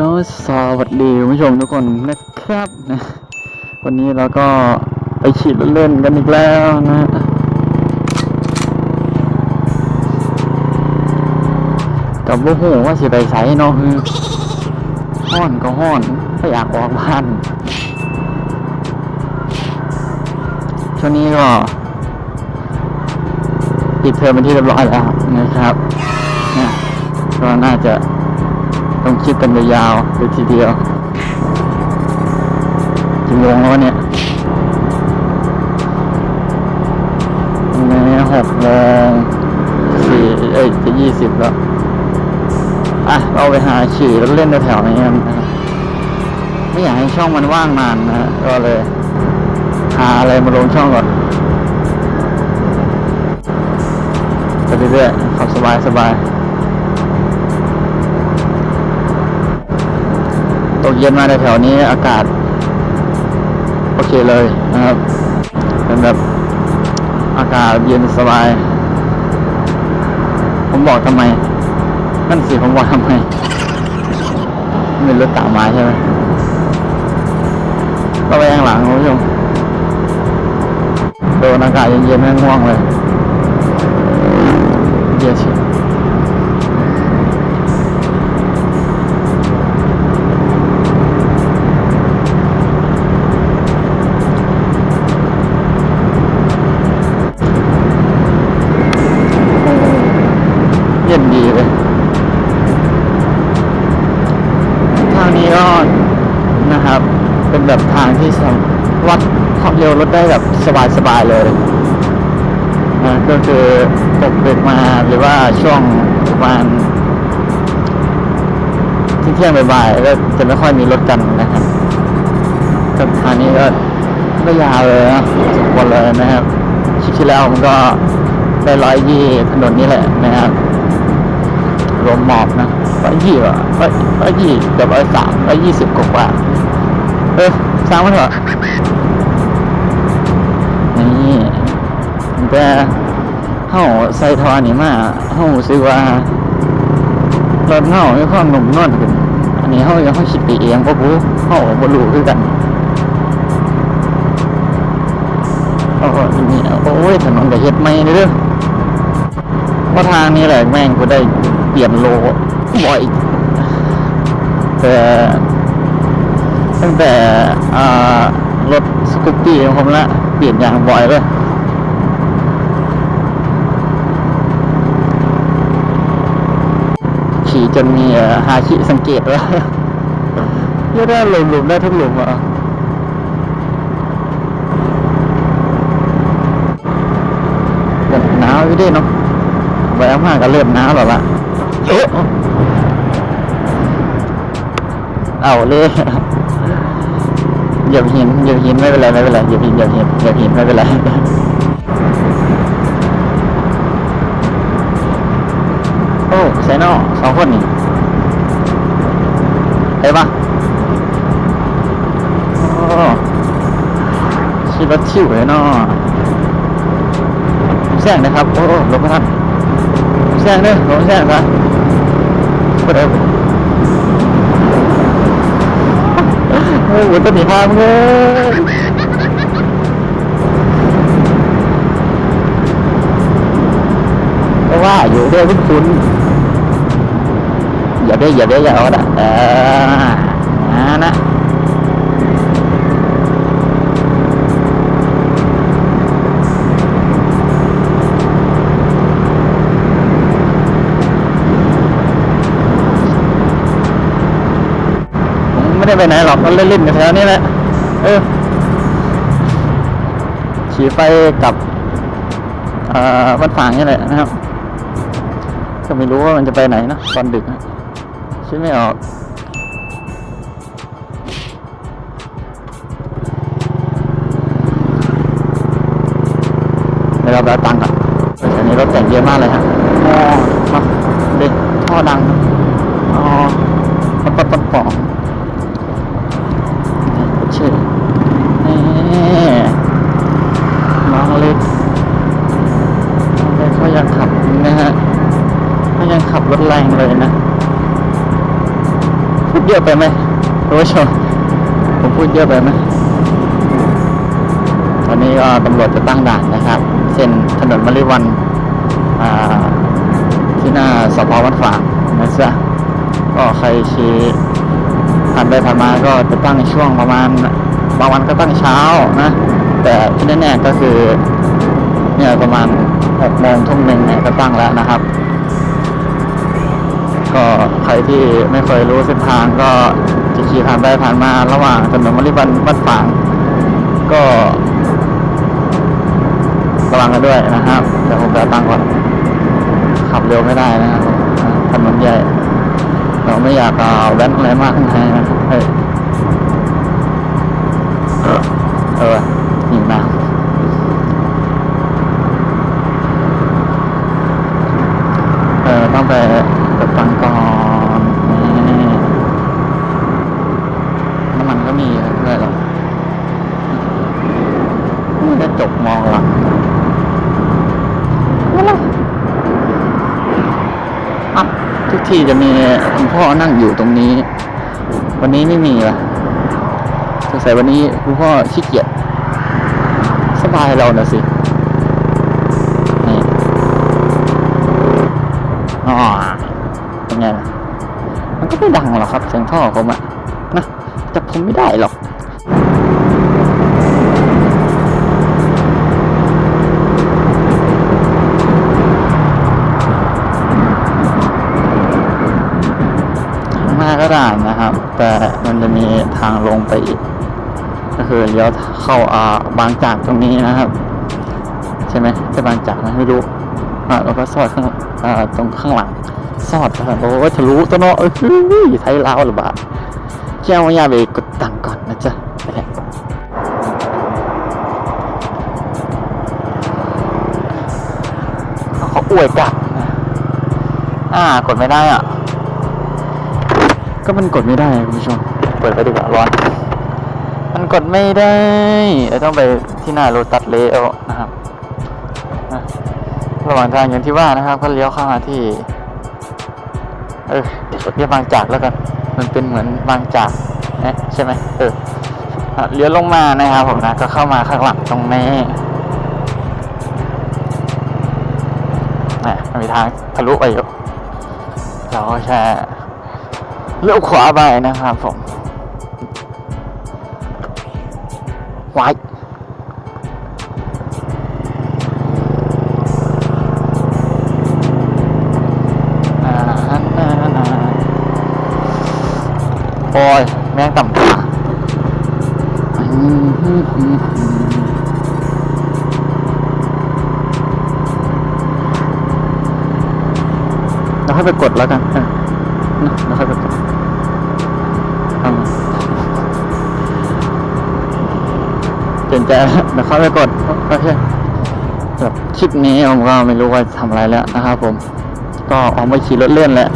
ก็สวัสดีคุณผู้ชมทุกคนนะครับนะวันนี้เราก็ไปฉีดเล่นๆกันอีกแล้วนะกับโอ้โหว่าสิไปใสเนาะคือห้อนก็ห้อนไม่อยากออกบ้านช่วงนี้ก็ปิดเทอมเป็นที่เรียบร้อยแล้วนะครับเนี่ยก็น่าจะ ต้องคิดกันยาวๆเลยทีเดียวกี่โมงแล้ววะเนี่ยนี่หกโมงสี่เอ้ยจะยี่สิบแล้ว อะ เราไปหาฉี่แล้วเล่นแถวๆนี้กันนะไม่อยากให้ช่องมันว่างนานนะก็เลย หาอะไรมาลงช่องก่อนไปเรื่อยๆขับสบายๆ ตกเย็นมาในแถวนี้อากาศ โอเคเลยนะครับ เป็นแบบอากาศเย็นสบาย ผมบอกทำไม นั่นสิผมบอกทำไมไม่รถตามมาใช่ไหมก็ไปข้างหลังคุณผู้ชมโดนอากาศเย็นๆแม่งง่วงเลย ทางที่วัดความเร็วรถได้แบบสบายๆเลยนะก็คือตกเบรกมาหรือว่าช่วงประมาณเที่ยงบ่ายๆก็จะไม่ค่อยมีรถกันนะครับก็ทางนี้ก็ไม่ยาวเลยนะสมควรเลยนะครับคลิปที่แล้วมันก็ได้ร้อยยี่ถนนนี้แหละนะครับรวมหมอบนะร้อยยี่อะร้อยร้อยยี่กือบร้อยสามร้อยยี่สิบกว่าเออ สร้างมันเถอะนี่แต่เฮาใส่ทอนี่มาเฮาซื้อว่ารถเฮามีความหนุ่มนวลขึ้น อันนี้เฮายังเฮาคิดไปเองบ่รู้เฮาบ่รู้คือกันโอ้โหนี่โอ้ยถนนก็เฮ็ดใหม่เด้อเพราะทางนี้แหละแม่งกูได้เปลี่ยนโลบ่อยแต่ ตั้งแต่รถสกูปปี้ของผมละเปลี่ยนอย่างบ่อยเลยขี่จนมีเอ่อฮาชิสังเกตว่าเยอะได้หลุมได้ทุกหลุมอะหนาวอยู่ดิเนาะแหวมากก็เริ่มหนาวแล้วล่ะเอ๊ะเอาเลย เหยียบหินเหยียบหินไม่เป็นไรไม่เป็นไรเหยียบหินเหยียบหินเหยียบหินไม่เป็นไรโอ้ไซโน่สองคนนี่ได้ปะโอ้ชิรถชิวเลยเนาะแซงนะครับ โอ้ลงมาทันแซงเด้อลงแซงซะก็ได้ เอ้โหต้นหนีมาเลยก็ว่าอยู่เรื่อคุณคุณอย่าได้อย่าได้อย่าเอาละอ่านะ ไม่ได้ไปไหนหรอกก็เล่นๆอยู่แถวนี้แหละเออขี่ไปกับเอ่อวัดฝางนี่แหละนะครับ ก็ไม่รู้ว่ามันจะไปไหนนะตอนดึกนะคิดไม่ออกเดี๋ยวเราไปเอาตังค์ก่อนอันนี้รถแต่งเยอะมากเลยฮะอ๋อมาเด็กท่อดังนะอ๋อปัดปัดปัด เขายังขับรถแรงเลยนะไฟพูดเยอะไปไหมคุณผู้ชมผมพูดเยอะไปไหมตอนนี้ก็ตำรวจจะตั้งด่านนะครับ เส้นถนนมะลิวันอ่าที่หน้าสพวัดฝางนะจ๊ะก็ใครชี้ผ่านไปผ่านมาก็จะตั้งช่วงประมาณบางวันก็ตั้งเช้านะ แต่ที่แน่ๆก็คือเนี่ยประมาณหกโมงทุ่มหนึ่งเนี่ยก็ตั้งแล้วนะครับ ก็ใครที่ไม่เคยรู้เส้นทางก็จะขี่ผ่านไปผ่านมาระหว่างถนนมะลิวันบ้านฝาง ก็ระวังกันด้วยนะครับเดี๋ยวผมจะตั้งก่อนขับเร็วไม่ได้นะครับถนนใหญ่ เราไม่อยากเอาแว้นอะไรมากข้างในะเฮ้ยเออเออหิวน้ำ เออต้องไปกดตังค์ก่อนนี่น้ำมันก็มีด้วยเหรอไม่ได้จบมองหลังอะ ทุกทีจะมีคุณพ่อนั่งอยู่ตรงนี้ วันนี้ไม่มีละสงสัยวันนี้คุณพ่อขี้เกียจสบายเราน่ะสินี่อ๋อเป็นไงล่ะมันก็ไม่ดังหรอกครับเสียงท่อผมอะนะจับผมไม่ได้หรอก งไปอีก ก็คือเลี้ยวเข้าอ่าบางจากตรงนี้นะครับ ใช่ไหมใช่บางจากไหมไม่รู้อ่าแล้วก็สอดข้างอ่าตรงข้างหลังสอดนะครับโอ้ยทะลุตัวเนาะเอ้ยไทยลาวหรือเปล่าเจ้าอย่าไปกดตังก่อนนะจ๊ะไปเลยเขาอวยกัดนะอ่ากดไม่ได้อะ ก็มันกดไม่ได้คุณผู้ชม ปิดไปดีกว่าร้อน มันกดไม่ได้เราต้องไปที่หน้าโรตัสเลโอนะครับระหว่างทางอย่างที่ว่านะครับ ก็เลี้ยวเข้ามาที่ เออเรียกบางจากแล้วกัน มันเป็นเหมือนบางจากนะใช่ไหมเออเลี้ยวลงมานะครับผมนะ ก็เข้ามาข้างหลังตรงนี้นะมันมีทางทะลุไปอยู่เราก็แค่เลี้ยวขวาไปนะครับผม ไว้อ่าอันนั้นอะโอ้ยแม่งต่ำตาเราค่อยไปกดแล้วกันเออนะเราค่อยไปกด ลี่ยนใจแล้วเดี๋ยวค่อยไปกดโอเคแบบคลิปนี้ผมก็ไม่รู้ว่าทำอะไรแล้วนะครับผม ก็ออกมาขี่รถเลื่อนแหละ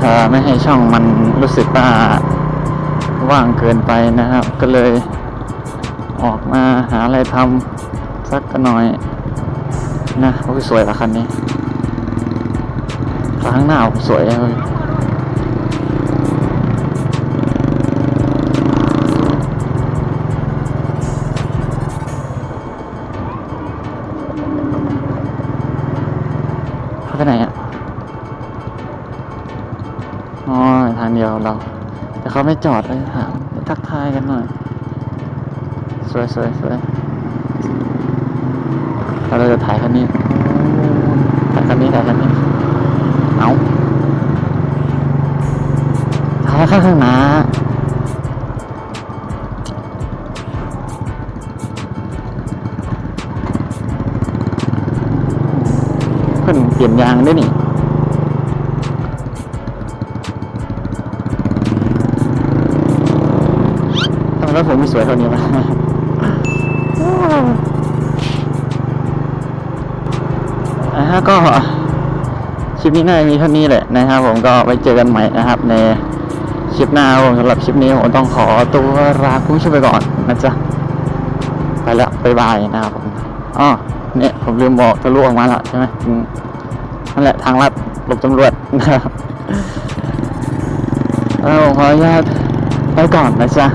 เอ่อไม่ให้ช่องมันรู้สึกว่าว่างเกินไปนะครับ ก็เลยออกมาหาอะไรทำสักหน่อยนะโอ้ยสวยละคันนี้ข้างหน้าสวยเลย ไปไหนอะ อ๋อ ทางเดียวเรา แต่เขาไม่จอดเลยถามทักทายกันหน่อย สวยสวยสวยเราจะถ่ายคันนี้ ถ่ายคันนี้ถ่ายคันนี้ เอาถ่ายข้างข้างหน้า ด้วยนี่ทำไมรถผมไม่สวยเท่านี้วะอ่าฮะก็คลิปนี้น่าจะมีเท่านี้แหละนะครับ ผมก็ไว้เจอกันใหม่นะครับ ในคลิปหน้าผมสำหรับคลิปนี้ผมต้องขอตัวลาคุณผู้ชมไปก่อนนะจ๊ะไปแล้วบายบายนะครับผมอ๋อเนี่ยผมลืมบอกทะลุออกมาแล้วใช่ไหม นั่นแหละทางลัดหลบตำรวจนะครับเอาขออนุญาตไปก่อนนะจ๊ะ